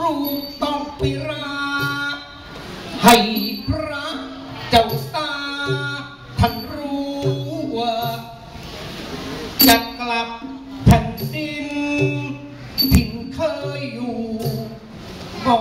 รูต้องปิรา ให้พระเจ้าตาท่านรู้ว่าจะกลับแผ่นดิน ถิ่นเคยอยู่ก่อ